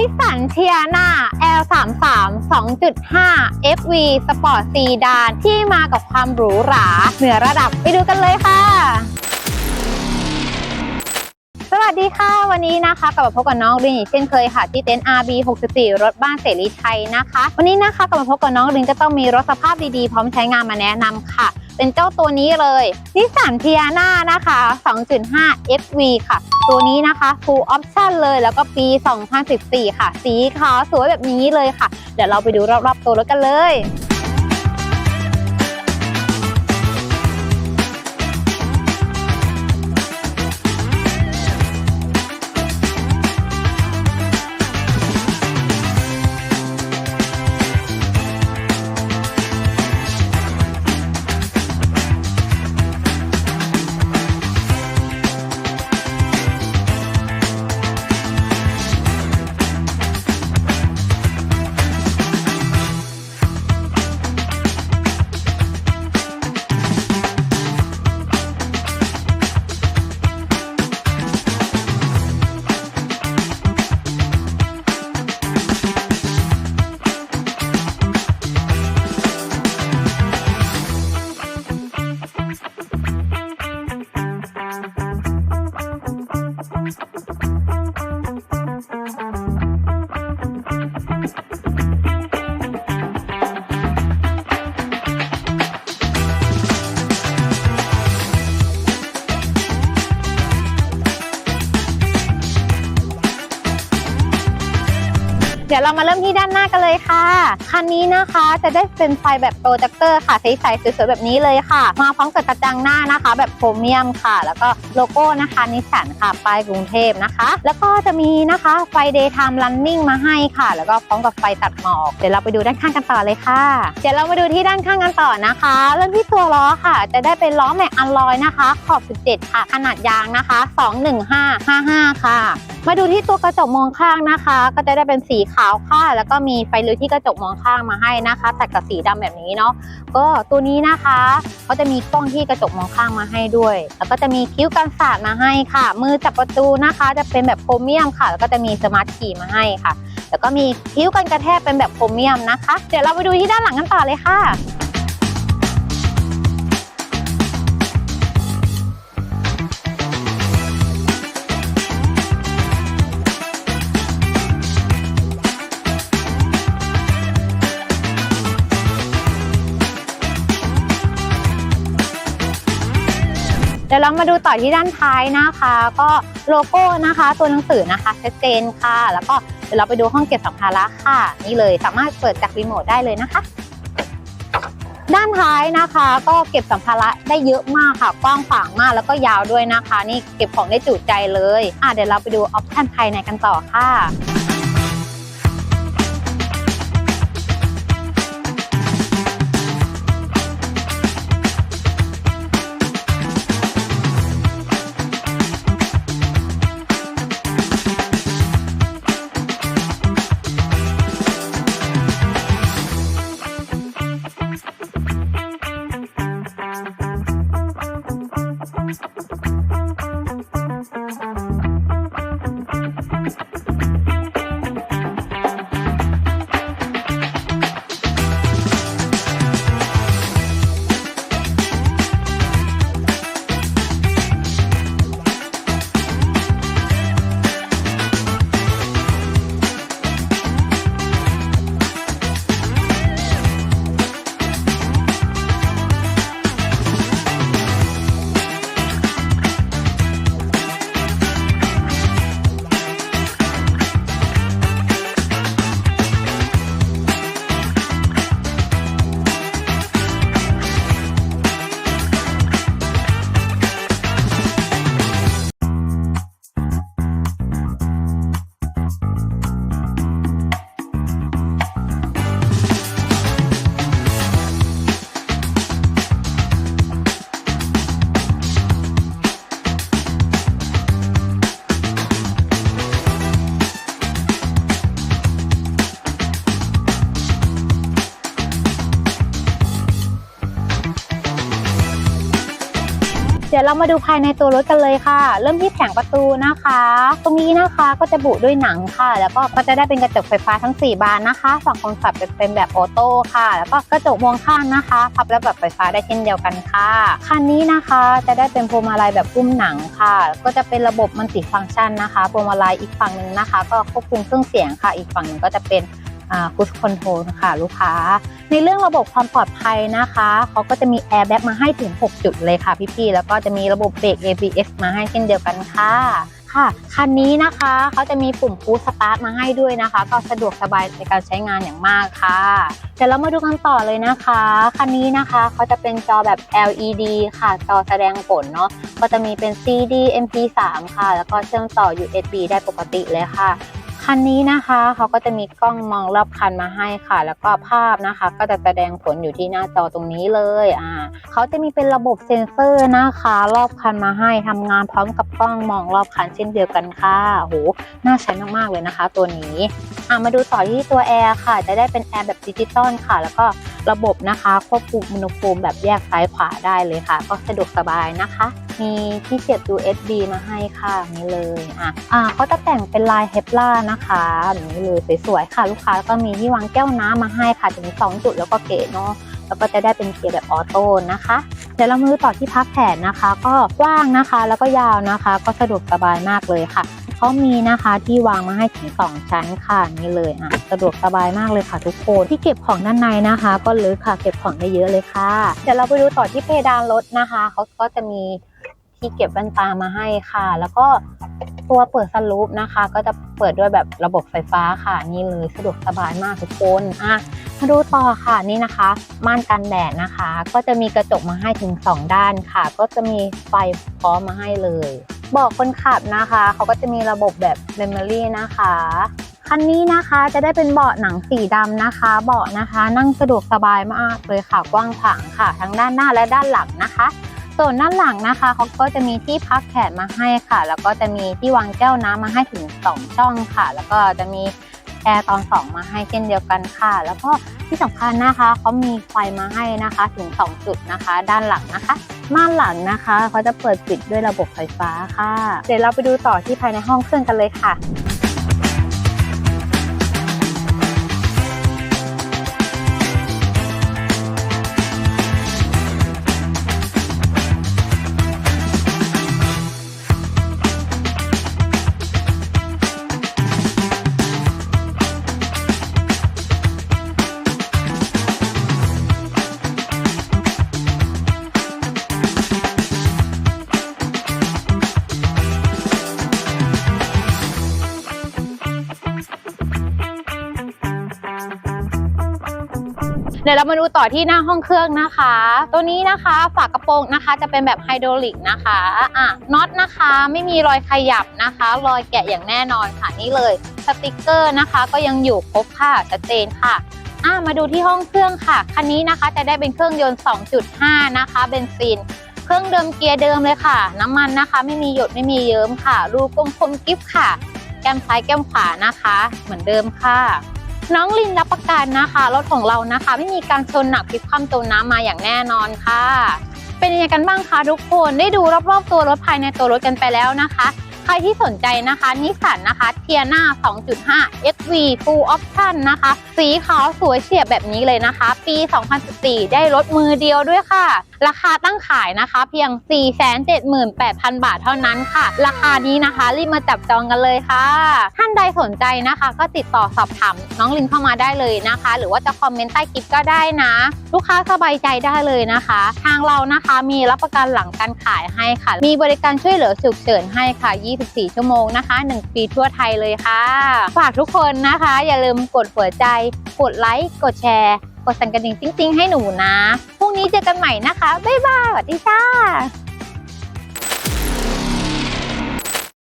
นิสสันเทียนา L33 2.5 FV Sport C ดาน ที่มากับความหรูหรา เหนือระดับไปดูกันเลยค่ะ สวัสดีค่ะ วันนี้นะคะกลับมาพบกับน้องรินอีกเช่นเคยค่ะ ที่เต็นท์ RB 64 รถบ้านเสรีชัยนะคะ วันนี้นะคะกลับมาพบกับน้องรินก็ต้องมีรถสภาพดีๆ พร้อมใช้งานมาแนะนำค่ะ เป็นเจ้าตัวนี้เลยนิสสันเทียนานะคะ 2.5 FV ค่ะ ตัวนี้นะคะ full option เลยแล้วก็ปี 2014 ค่ะ สีขาวสวยแบบนี้เลยค่ะ เดี๋ยวเราไปดูรอบๆตัวรถกันเลย ยวเรามาเริ่มที่ด้านหน้ากันเลยค่ะ คันนี้นะคะจะได้เป็นไฟแบบโปรเจคเตอร์ค่ะใสๆสวยๆแบบนี้เลยค่ะ มาพร้อมกับกระจังหน้านะคะ แบบโครเมียมค่ะ แล้วก็โลโก้นะคะนิสสันค่ะป้ายกรุงเทพนะคะ แล้วก็จะมีนะคะไฟ daytime running มาให้ค่ะ แล้วก็พร้อมกับไฟตัดหมอก เดี๋ยวเราไปดูด้านข้างกันต่อเลยค่ะ เดี๋ยวเรามาดูที่ด้านข้างกันต่อนะคะ เริ่มที่ตัวล้อค่ะ จะได้เป็นล้อแม็กอัลลอยนะคะ ขอบ 17 ค่ะ ขนาดยางนะคะ 21555 ค่ะมาดูที่ตัวกระจกมองข้างนะคะ ก็จะได้เป็นสีขาวค่ะ แล้วก็มีไฟลี้ยที่กระจกมองข้างมาให้นะคะตัดกับสีดำแบบนี้เนาะก็ตัวนี้นะคะเขาจะมีกล้องที่กระจกมองข้างมาให้ด้วย แล้วก็จะมีคิ้วกันสาดมาให้ค่ะ มือจับประตูนะคะ จะเป็นแบบโครเมียมค่ะ แล้วก็จะมีสมาร์ทคีย์มาให้ค่ะ แล้วก็มีคิ้วกันกระแทกเป็นแบบโครเมียมนะคะ เดี๋ยวเราไปดูที่ด้านหลังกันต่อเลยค่ะ เดี๋ยวเรามาดูต่อที่ด้านท้ายนะคะ ก็โลโก้นะคะ ตัวหนังสือนะคะชัดเจนค่ะ แล้วก็เดี๋ยวเราไปดูห้องเก็บสัมภาระค่ะ นี่เลยสามารถเปิดจากรีโมทได้เลยนะคะ ด้านท้ายนะคะ ก็เก็บสัมภาระได้เยอะมากค่ะ กว้างขวางมากแล้วก็ยาวด้วยนะคะ นี่เก็บของได้จุใจเลยอะเดี๋ยวเราไปดูออปชั่นภายในกันต่อค่ะ ยวเรามาดูภายในตัวรถกันเลยค่ะ เริ่มที่แผงประตูนะคะ ตรงนี้นะคะก็จะบุด้วยหนังค่ะ แล้วก็ก็จะได้เป็นกระจกไฟฟ้าทั้ง 4 บานนะคะ ฝั่งคนขับจะเป็นแบบออโต้ค่ะ แล้วก็กระจกมองข้างนะคะพับแล้วแบบไฟฟ้าได้เช่นเดียวกันค่ะคันนี้นะคะจะได้เป็นพวงมาลัยแบบพุ่มหนังค่ะ ก็จะเป็นระบบมันติฟังก์ชันนะคะพวงมาลัยอีกฝั่งหนึ่งนะคะ ก็ควบคุมเครื่องเสียงค่ะ อีกฝั่งหนึ่งก็จะเป็น คูสคอนโทรลค่ะลูกค้า ในเรื่องระบบความปลอดภัยนะคะเขาก็จะมีแอร์แบ็กมาให้ถึง 6 จุดเลยค่ะพี่ๆ แล้วก็จะมีระบบเบรก ABS มาให้เช่นเดียวกันค่ะค่ะคันนี้นะคะเขาจะมีปุ่มพูสตาร์ทมาให้ด้วยนะคะ ก็สะดวกสบายในการใช้งานอย่างมากค่ะ เดี๋ยวเรามาดูกันต่อเลยนะคะคันนี้นะคะเขาจะเป็นจอแบบ LED ค่ะ จอแสดงผลเนาะก็จะมีเป็น CD MP3 ค่ะ แล้วก็เชื่อมต่อ USB ได้ปกติเลยค่ะ คันนี้นะคะเขาก็จะมีกล้องมองรอบคันมาให้ค่ะ แล้วก็ภาพนะคะ ก็จะแสดงผลอยู่ที่หน้าจอตรงนี้เลยอ่าเขาจะมีเป็นระบบเซ็นเซอร์นะคะ รอบคันมาให้ทำงานพร้อมกับกล้องมองรอบคันเช่นเดียวกันค่ะโหน่าใช้มากๆเลยนะคะ ตัวนี้อ่ามาดูต่อที่ตัวแอร์ค่ะ จะได้เป็นแอร์แบบดิจิตอลค่ะ แล้วก็ระบบนะคะควบคุมอุณหภูมิแบบแยกซ้ายขวาได้เลยค่ะ ก็สะดวกสบายนะคะ มีที่เสียบ USB มาให้ค่ะนี่เลยอะอ่าเขาจะแต่งเป็นลายเฮปล่านะคะแบบนี้เลยสวยๆค่ะลูกค้าแล้วก็มีที่วางแก้วน้ำมาให้ค่ะถึง 2 จุดแล้วก็เก๋เนาะแล้วก็จะได้เป็นเกียร์แบบออโต้นะคะเดี๋ยวเรามือต่อที่พับแผนนะคะ ก็กว้างนะคะ แล้วก็ยาวนะคะ ก็สะดวกสบายมากเลยค่ะเขามีนะคะที่วางมาให้ถึงสองชั้นค่ะนี่เลยอะสะดวกสบายมากเลยค่ะทุกคนที่เก็บของด้านในนะคะ ก็ลึกค่ะเก็บของได้เยอะเลยค่ะ เดี๋ยวเราไปดูต่อที่เพดานรถนะคะเขาก็จะมี ที่เก็บแว่นตามาให้ค่ะ แล้วก็ตัวเปิดสลูปนะคะ ก็จะเปิดด้วยแบบระบบไฟฟ้าค่ะ นี่เลยสะดวกสบายมากทุกคนอะมาดูต่อค่ะนี่นะคะ ม่านกันแดดนะคะ ก็จะมีกระจกมาให้ถึง 2 ด้านค่ะ ก็จะมีไฟพร้อมมาให้เลยเบอกคนขับนะคะ เขาก็จะมีระบบแบบ Memory นะคะ คันนี้นะคะจะได้เป็นเบาะหนังสีดำนะคะ เบาะนะคะนั่งสะดวกสบายมากเลยค่ะ กว้างขวางค่ะ ทั้งด้านหน้าและด้านหลังนะคะ ส่วนด้านหลังนะคะเขาก็จะมีที่พักแขนมาให้ค่ะ แล้วก็จะมีที่วางแก้วน้ำมาให้ถึง 2 ช่องค่ะ แล้วก็จะมีแอร์ตอน 2 มาให้เช่นเดียวกันค่ะ แล้วก็ที่สำคัญนะคะเขามีไฟมาให้นะคะถึง 2 จุดนะคะ ด้านหลังนะคะม่านหลังนะคะเขาจะเปิดปิดด้วยระบบไฟฟ้าค่ะ เดี๋ยวเราไปดูต่อที่ภายในห้องเครื่องกันเลยค่ะ เดี๋ยวเรามาดูต่อที่หน้าห้องเครื่องนะคะ ตัวนี้นะคะฝากระโปรงนะคะ จะเป็นแบบไฮดรอลิกนะคะอะน็อตนะคะ ไม่มีรอยขยับนะคะ รอยแกะอย่างแน่นอนค่ะนี่เลยสติกเกอร์นะคะ ก็ยังอยู่ครบค่ะชัดเจนค่ะอะมาดูที่ห้องเครื่องค่ะคันนี้นะคะจะได้เป็นเครื่องยนต์ 2.5 นะคะเบนซินเครื่องเดิมเกียร์เดิมเลยค่ะ น้ำมันนะคะ ไม่มีหยดไม่มีเยิ้มค่ะรูกลมคมกิฟค่ะ แก้มซ้ายแก้มขวานะคะ เหมือนเดิมค่ะ น้องลินรับประกันนะคะรถของเรานะคะ ไม่มีการชนหนักพลิกคว่ำจมน้ำมาอย่างแน่นอนค่ะ เป็นยังไงกันบ้างคะทุกคนได้ดูรอบๆตัวรถภายในตัวรถกันไปแล้วนะคะ ใครที่สนใจนะคะนิสสันนะคะเทียนา2.5 XV Full Option นะคะ สีขาวสวยเฉียบแบบนี้เลยนะคะ ปี 2014 ได้รถมือเดียวด้วยค่ะ ราคาตั้งขายนะคะ เพียง 478,000 บาทเท่านั้นค่ะ ราคานี้นะคะรีบมาจับจองกันเลยค่ะ ท่านใดสนใจนะคะ ก็ติดต่อสอบถามน้องลินเข้ามาได้เลยนะคะ หรือว่าจะคอมเมนต์ใต้คลิปก็ได้นะ ลูกค้าสบายใจได้เลยนะคะ ทางเรานะคะมีรับประกันหลังการขายให้ค่ะ มีบริการช่วยเหลือฉุกเฉินให้ค่ะ 24 ชั่วโมงนะคะ 1 ปีทั่วไทยเลยค่ะ ฝากทุกคนนะคะ อย่าลืมกดหัวใจ กดไลค์ กดแชร์ กดสั่นกระดิ่งจริงๆ ให้หนูนะ นี้เจอกันใหม่นะคะ บ๊ายบายสวัสดีจ้า